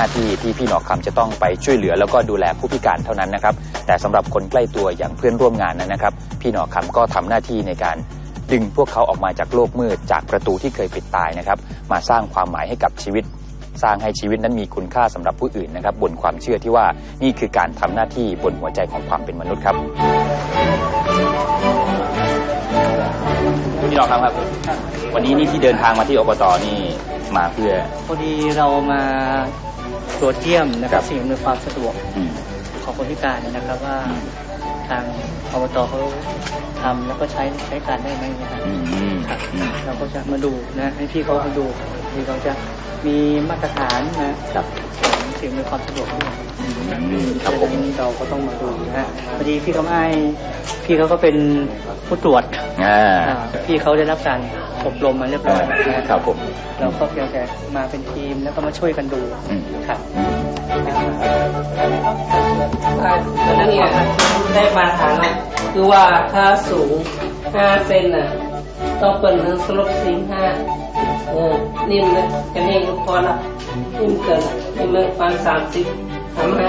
น้าที่ที่พี่หนอคำจะต้องไปช่วยเหลือ แล้วก็ดูแลผู้พิการเท่านั้นนะครับ แต่สำหรับคนใกล้ตัวอย่างเพื่อนร่วมงานนั้นนะครับ พี่หนอคำก็ทำหน้าที่ในการดึงพวกเขาออกมาจากโลกมืดจากประตูที่เคยปิดตายนะครับ มาสร้างความหมายให้กับชีวิต สร้างให้ชีวิตนั้นมีคุณค่าสำหรับผู้อื่นนะครับ บนความเชื่อที่ว่านี่คือการทำหน้าที่บนหัวใจของความเป็นมนุษย์ครับพี่หนอคำครับ วันนี้นี่ที่เดินทางมาที่อบตนี่มาเพื่อ พอดีเรามา ตรวจเยี่ยมนะครัครับบสิ่งอำนวยความสะดวกอืมของคนพิการนะครับว่าทางอบตเขาทำแล้วก็ใช้ใช้การได้ไหมนะครับอืมครับอืมเราก็จะมาดูนะให้พี่เขามาดูที่เขาจะมีมาตรฐานนะครับของสิ่งอำนวยความสะดวกด้วยอืมครับผมดังนั้นเราก็ต้องมาดูนะฮะพอดีพี่เขาไม่พี่เขาก็เป็นผู้ตรวจอ่าอ่าพี่เขาได้รับการ อบรมมาเรียบร้อยนะครับผมเราก็เพียงแต่มาเป็นทีมแล้วก็มาช่วยกันดูอืมครับตอนนั้นเนี่ยได้มาฐานะคือว่าถ้าสูงห้าเซนน่ะต้องเปิดหนังสลบสิงห้าเออนิ่มนะกันเองก็พอละนิ่มเกินนิ่มเลยประมาณสามสิบสามห้า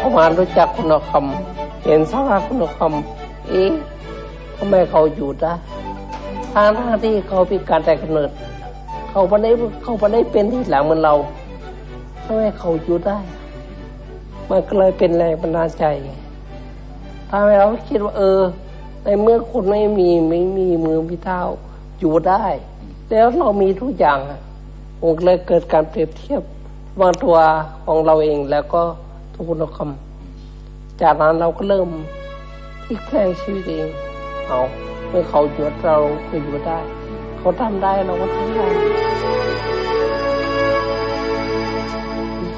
พอมารู้จักคุณคำเห็นสภาพคุณคำเอ๊ะทำไมเขาอยู่ได้ ทางหน้าที่เขาพิการแต่กำเนิด เขาไม่ได้เขาไม่ได้เป็นที่หลังเหมือนเราทำไมเขาอยู่ได้ มันก็เลยเป็นแรงบันดาลใจทำให้เราคิดว่าเออ ในเมื่อคนไม่มีไม่มีมือมีเท้าอยู่ได้ แล้วเรามีทุกอย่างอะมันก็เลยเกิดการเปรียบเทียบวางตัวของเราเองแล้วก็ทุกคนคำจากนั้นเราก็เริ่มพลิกแพลงชีวิตเองเอา เมื่อเขาอยู่เราก็อยู่ได้ เขาทำได้เราก็ทำได้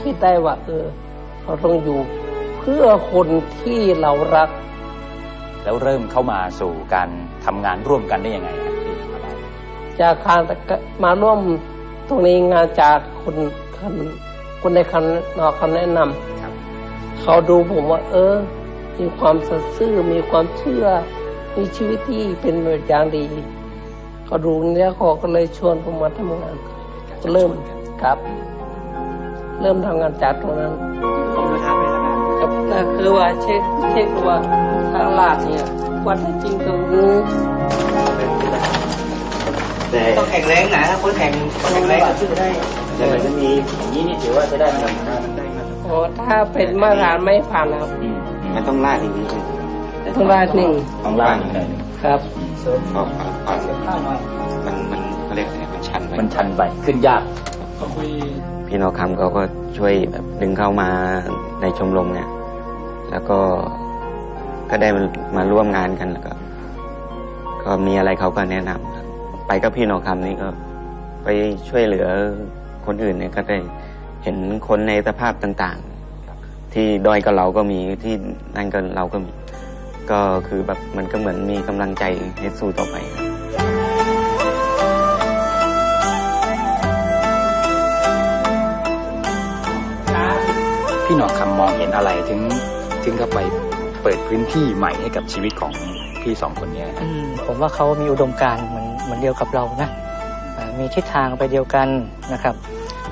คิดได้ว่า เออ เราต้องอยู่เพื่อคนที่เรารัก แล้วเริ่มเข้ามาสู่การทำงานร่วมกันได้ยังไงครับพี่จากการมาร่วมตรงนี้งานจากคนคันคนในคันนอกคำแนะนำครับเขาดูผมว่า เออ มีความสัตย์ซื่อมีความเชื่อ มีชีวิตที่เป็นแบบอย่างดีเขาดูแล้วเขาก็เลยชวนผมมาทำงาน ก็เริ่มครับ เริ่มทำงานจากตรงนั้นผมจะถามไปแล้วกันครับนั่นคือว่าเช็คเช็คดูว่าทางลาดเนี่ยวัดได้จริงตรงนี้แต่ต้องแข็งแรงนะถ้าคนแข็งแข็งแรงก็ช่วยได้แต่มันจะมีอย่างนี้นี่ถือว่าจะได้ไหมครับโอ้ถ้าเป็นมาตรฐานไม่ผ่านนะครับอืมอืมมันต้องลาดอย่างนี้ใช่ไหม ต้องลาดหนึ่งต้องล่างอีกหน่อยหนึ่งครับเพราะความข้าวหน่อยมันมันเขาเรียกอะไรมันชันไปมันชันไปขึ้นยากพี่น้องคำเขาก็ช่วยแบบดึงเข้ามาในชมรมเนี่ย แล้วก็ก็ได้มามาร่วมงานกันแล้วก็ก็มีอะไรเขาก็แนะนำครับไปกับพี่น้องคำนี่ก็ ไปช่วยเหลือคนอื่นเนี่ยก็ได้เห็นคนในสภาพต่าง ๆ ที่ด้อยกับเราก็มีที่นั่นก็เราก็มี ก็คือแบบมันก็เหมือนมีกำลังใจให้สู้ต่อไปครับพี่หนอคำมองเห็นอะไรถึงถึงกับไปเปิดพื้นที่ใหม่ให้กับชีวิตของพี่สองคนเนี้ยครับอืมผมว่าเขามีอุดมการณ์เหมือนเหมือนเดียวกับเรานะอ่ามีทิศทางไปเดียวกันนะครับ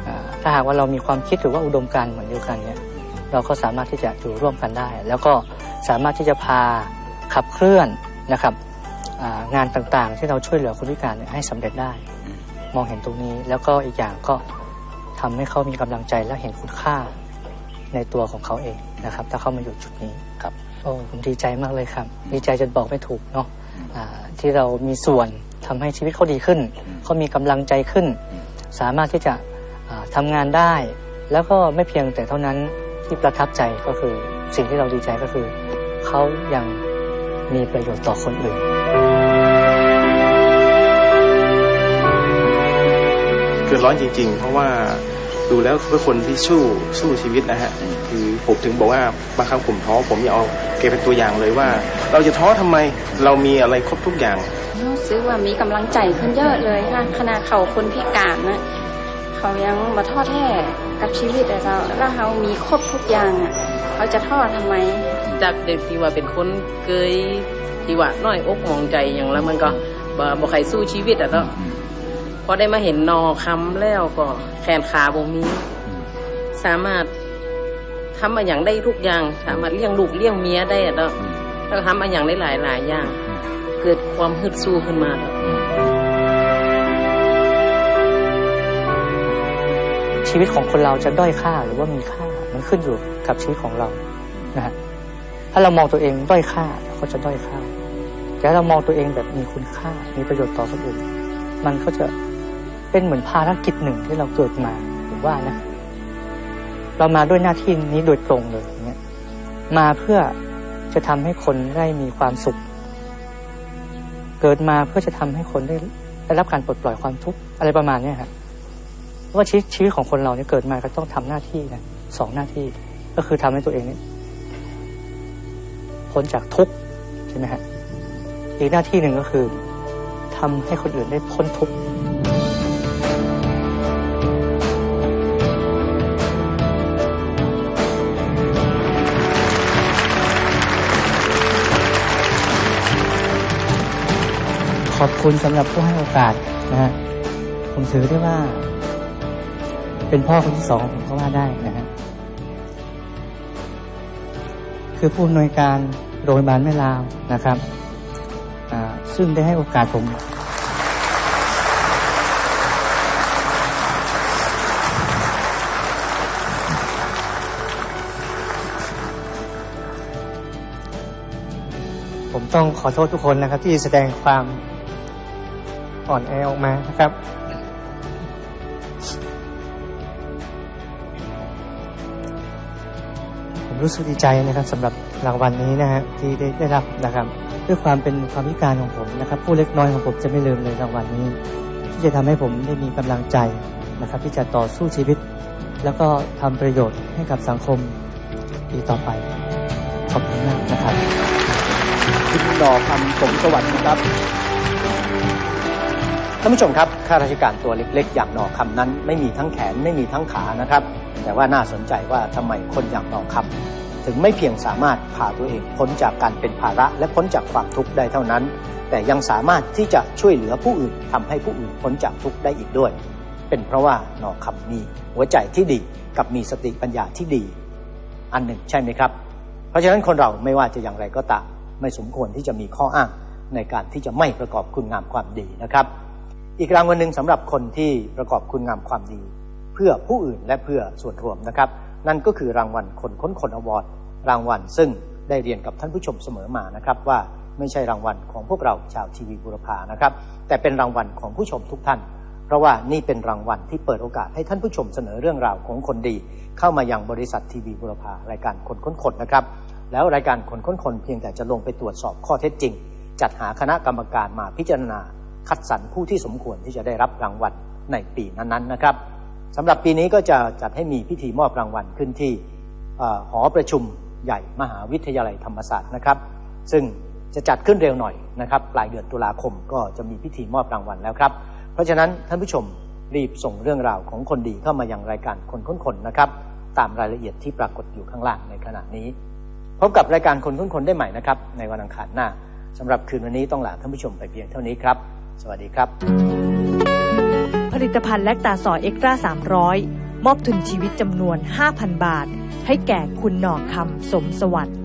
อ่าถ้าหากว่าเรามีความคิดหรือว่าอุดมการณ์เหมือนเดียวกันเนี่ยเราก็สามารถที่จะอยู่ร่วมกันได้ แล้วก็ สามารถที่จะพาขับเคลื่อนนะครับงานต่างๆ ที่เราช่วยเหลือคนพิการให้สำเร็จได้ มองเห็นตรงนี้แล้วก็อีกอย่างก็ทำให้เขามีกำลังใจและเห็นคุณค่าในตัวของเขาเองนะครับ ถ้าเขามาอยู่จุดนี้ครับโอ้ผมดีใจมากเลยครับ ดีใจจนบอกไม่ถูกเนาะที่เรามีส่วนทำให้ชีวิตเขาดีขึ้นเขามีกำลังใจขึ้น สามารถที่จะอ่าทำงานได้ แล้วก็ไม่เพียงแต่เท่านั้นที่ประทับใจก็คือ สิ่งที่เราดีใจก็คือ เขายังมีประโยชน์ต่อคนอื่น เกิดร้อนจริง ๆ เพราะว่าดูแล้วเป็นคนที่สู้สู้ชีวิตนะฮะคือผมถึงบอกว่าบางครั้งผมท้อผมอยากเอาแกเป็นตัวอย่างเลยว่า เราจะท้อทำไมเรามีอะไรครบทุกอย่างรู้สึกว่ามีกำลังใจขึ้นเยอะเลยค่ะขณะเขาคนพิการนะเขายังมาท้อแท้กับชีวิตแต่เราแล้วเขามีครบทุกอย่างอะ เขาจะท้อทำไม จากเด็กที่ว่าเป็นคนเกยที่ว่าน้อยอกมองใจอย่างแล้วมันก็บ่บ่ใครสู้ชีวิตอะเนาะพอได้มาเห็นนอคำแล้วก็แขนขาบ่มีสามารถทำมาอย่างได้ทุกอย่าง สามารถเลี้ยงลูกเลี้ยงเมียได้อะเนาะแล้วทำมาอย่างได้หลายหลายๆอย่าง เกิดความฮึดสู้ขึ้นมาแล้วชีวิตของคนเราจะด้อยค่าหรือว่ามีค่า มันขึ้นอยู่กับชีวิตของเรานะฮะถ้าเรามองตัวเองด้อยค่าก็จะด้อยค่า แต่ถ้าเรามองตัวเองแบบมีคุณค่า มีประโยชน์ต่อคนอื่น มันก็จะเป็นเหมือนภารกิจหนึ่งที่เราเกิดมาผมว่านะ เรามาด้วยหน้าที่นี้โดยตรงเลยอย่างเงี้ยมาเพื่อจะทำให้คนได้มีความสุข เกิดมาเพื่อจะทำให้คนได้ได้รับการปลดปล่อยความทุกข์อะไรประมาณเนี้ยฮะเพราะว่าชีวิตชีวิตของคนเราเนี่ยเกิดมาก็ต้องทำหน้าที่นะ สองหน้าที่ ก็คือทำให้ตัวเองนี่พ้นจากทุกข์ใช่ไหมฮะอีกหน้าที่หนึ่งก็คือทำให้คนอื่นได้พ้นทุกข์ขอบคุณสำหรับผู้ให้โอกาสนะฮะผมถือได้ว่า เป็นพ่อคนที่สองของผมก็ว่าได้นะฮะ คือผู้อำนวยการโรงพยาบาลแม่ลาวนะครับ ซึ่งได้ให้โอกาสผม ผมต้องขอโทษทุกคนนะครับที่แสดงความอ่อนแอออกมานะครับ รู้สึกดีใจนะครับสำหรับรางวัลนี้นะฮะที่ได้ได้รับนะครับด้วยความเป็นความพิการของผมนะครับ ผู้เล็กน้อยของผมจะไม่ลืมเลยรางวัลนี้ ที่จะทำให้ผมได้มีกำลังใจนะครับ ที่จะต่อสู้ชีวิต แล้วก็ทำประโยชน์ให้กับสังคมอีกต่อไปขอบคุณมากนะครับคุณหน่อคำสมสวัสดิ์ครับานผู้ชมครับข้าราชการตัวเล็กๆ อย่างหน่อคำนั้น ไม่มีทั้งแขนไม่มีทั้งขานะครับ แต่ว่าน่าสนใจว่าทำไมคนอย่างหน่อคำถึงไม่เพียงสามารถพาตัวเองพ้นจากการเป็นภาระและพ้นจากความทุกข์ได้เท่านั้น แต่ยังสามารถที่จะช่วยเหลือผู้อื่นทำให้ผู้อื่นพ้นจากทุกข์ได้อีกด้วย เป็นเพราะว่าหน่อคำมีหัวใจที่ดีกับมีสติปัญญาที่ดี อันหนึ่งใช่ไหมครับ เพราะฉะนั้นคนเราไม่ว่าจะอย่างไรก็ตามไม่สมควรที่จะมีข้ออ้างในการที่จะไม่ประกอบคุณงามความดีนะครับ อีกรางวัลหนึ่งสำหรับคนที่ประกอบคุณงามความดี เพื่อผู้อื่นและเพื่อส่วนรวมนะครับ นั่นก็คือรางวัลคนค้นคนอวอร์ดรางวัลซึ่งได้เรียนกับท่านผู้ชมเสมอมานะครับว่าไม่ใช่รางวัลของพวกเราชาวทีวีบุรพานะครับ แต่เป็นรางวัลของผู้ชมทุกท่าน เพราะว่านี่เป็นรางวัลที่เปิดโอกาสให้ท่านผู้ชมเสนอเรื่องราวของคนดี เข้ามายังบริษัททีวีบุรพารายการคนค้นคนนะครับ แล้วรายการคนค้นคนเพียงแต่จะลงไปตรวจสอบข้อเท็จจริง จัดหาคณะกรรมการมาพิจารณา คัดสรรผู้ที่สมควรที่จะได้รับรางวัลในปีนั้นๆนะครับสำหรับปีนี้ก็จะจัดให้มีพิธีมอบรางวัลขึ้นที่หอประชุมใหญ่มหาวิทยาลัยธรรมศาสตร์นะครับ ซึ่งจะจัดขึ้นเร็วหน่อยนะครับ ปลายเดือนตุลาคมก็จะมีพิธีมอบรางวัลแล้วครับ เพราะฉะนั้นท่านผู้ชมรีบส่งเรื่องราวของคนดีเข้ามายังรายการคนค้นคนนะครับ ตามรายละเอียดที่ปรากฏอยู่ข้างล่างในขณะนี้พบกับรายการคนค้นคนได้ใหม่นะครับในวันอังคารหน้าสำหรับคืนวันนี้ต้องลาท่านผู้ชมไปเพียงเท่านี้ครับ สวัสดีครับ ผลิตภัณฑ์แลคตาซอยเอ็กตร้า300 มอบทุนชีวิตจำนวน 5,000 บาท ให้แก่คุณหน่อคำสมสวัสดิ์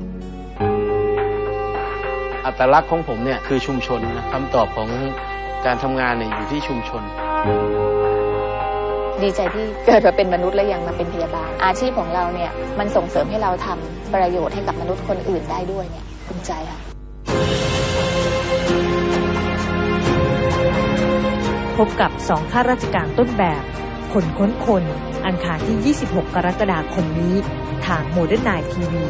อัตลักษณ์ของผมเนี่ยคือชุมชนนะคำตอบของการทำงานเนี่ยอยู่ที่ชุมชน ดีใจที่เกิดมาเป็นมนุษย์และยังมาเป็นพยาบาล อาชีพของเราเนี่ยมันส่งเสริมให้เราทำประโยชน์ให้กับมนุษย์คนอื่นได้ด้วยเนี่ยภูมิใจค่ะ พบกับสองข้าราชการต้นแบบ คนค้นคน อังคารที่ 26 กรกฎาคมนี้ ทางโมเดิร์นไนทีวี